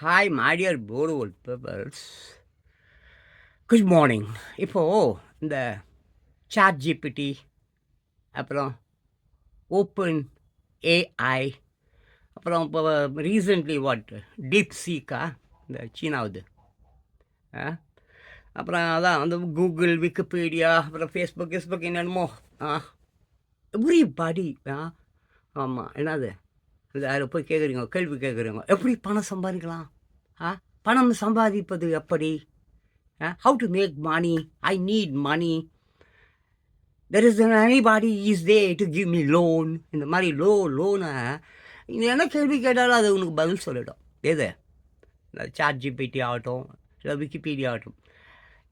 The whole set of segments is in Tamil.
ஹாய் மாடியர் போர்டு பேப்பர்ஸ் குட் மார்னிங் இப்போது இந்த சாட் ஜிபிடி அப்புறம் ஓப்பன் ஏஐ அப்புறம் இப்போ ரீசன்ட்லி வாட் டீப் சீக்கா இந்த சீனாவுது. ஆ? அப்புறம் அதான் வந்து கூகுள் விக்கிபீடியா அப்புறம் ஃபேஸ்புக் ஃபேஸ்புக் என்னென்னமோ. ஆ? எவ்ரி பாடி ஆ? ஆமாம் என்னது? அதில் போய் கேட்குறீங்க கேள்வி கேட்குறீங்க எப்படி பணம் சம்பாதிக்கலாம்? ஆ? பணம் சம்பாதிப்பது எப்படி? How to make money I need money there is anybody is they to give me loan இந்த மாதிரி லோ லோனை என்ன கேள்வி கேட்டாலும் அது உனக்கு பதில் சொல்லிடும். எது? இந்த சாட் ஜிபிடி ஆகட்டும் இல்லை விக்கிபீடியா ஆகட்டும்.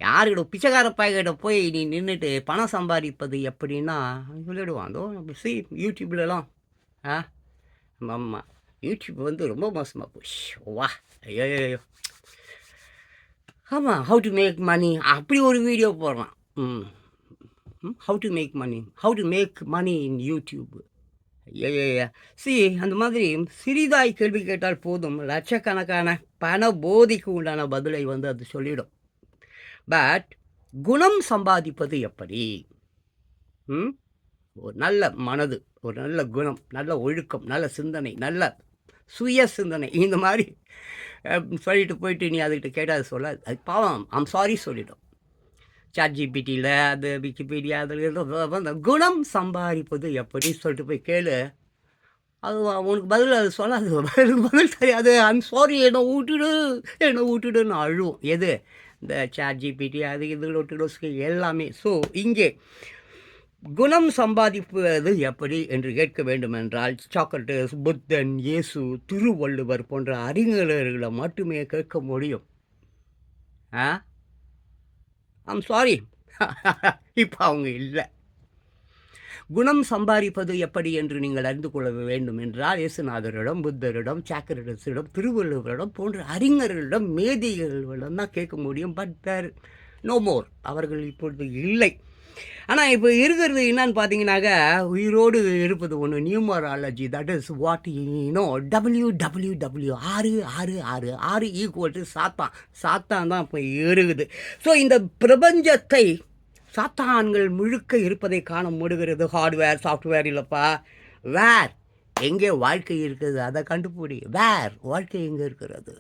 யாருக்கிட்ட பிச்சைக்கார பாய்கிட்ட போய் நீ நின்றுட்டு பணம் சம்பாதிப்பது எப்படின்னா சொல்லிவிடுவான் அதோ சி யூடியூப்லலாம் ஆ? ஆமாம் யூடியூப் வந்து ரொம்ப மோசமாக போச்சு. வா. ஐயோ ஐயோ ஆமாம் ஹவு டு மேக் மணி அப்படி ஒரு வீடியோ போடலாம். ம். How to make money how to make money in YouTube ஐயா சி அந்த மாதிரி சிறிதாய் கேள்வி கேட்டால் போதும். லட்சக்கணக்கான பண போதிக்கு உண்டான பதிலை வந்து அது சொல்லிடும். பட் குணம் சம்பாதிப்பது எப்படி? ம்? ஒரு நல்ல மனது ஒரு நல்ல குணம் நல்ல ஒழுக்கம் நல்ல சிந்தனை நல்ல சுய சிந்தனை. இந்த மாதிரி சொல்லிட்டு போயிட்டு நீ அதுக்கிட்ட கேட்டால் அது சொல்லாது. அது பாவம். ஐம் சாரி சொல்லிடும். சாட் ஜிபிடியில் அது விக்கிபீடியா அதில் அந்த குணம் சம்பாதிப்பது எப்படி சொல்லிட்டு போய் கேளு. அது உனக்கு பதில் அது சொல்லாது. பதிலுக்கு பதில் தெரியாது. ஐம் சாரி என்னை விட்டுடு என்னை விட்டுடுன்னு அழுவும். எது? இந்த சாட் ஜிபிடி அது இது லொட்டு எல்லாமே. ஸோ இங்கே குணம் சம்பாதிப்பது எப்படி என்று கேட்க வேண்டுமென்றால் சாக்ரட்டிஸ் புத்தன் இயேசு திருவள்ளுவர் போன்ற அறிஞர்களை மட்டுமே கேட்க முடியும். ஆ? ஆம் சாரி இப்போ அவங்க இல்லை. குணம் சம்பாதிப்பது எப்படி என்று நீங்கள் அறிந்து கொள்ள வேண்டும் என்றால் இயேசுநாதரிடம் புத்தரிடம் சாக்ரட்டிஸிடம் திருவள்ளுவரிடம் போன்ற அறிஞர்களிடம் மேதைகளிடம் தான் கேட்க முடியும். பட் தேர் நோ மோர் அவர்கள் இப்பொழுது இல்லை. ஆனால் இப்போ இருக்கிறது என்னன்னு பார்த்தீங்கன்னாக்க உயிரோடு இருப்பது ஒன்று numerology that is what you know W W W ஆறு ஆறு ஆறு ஆறு ஈக்குவல் டு சாத்தான். சாத்தான் தான் இப்போ இருக்குது ஸோ இந்த பிரபஞ்சத்தை சாத்தான்கள் முழுக்க இருப்பதை காண முடிகிறது. ஹார்ட்வேர் சாஃப்ட்வேர் இல்லைப்பா. வேர் எங்கே வாழ்க்கை இருக்குது? அதை கண்டுபிடி. வேர் வாழ்க்கை எங்கே இருக்கிறது?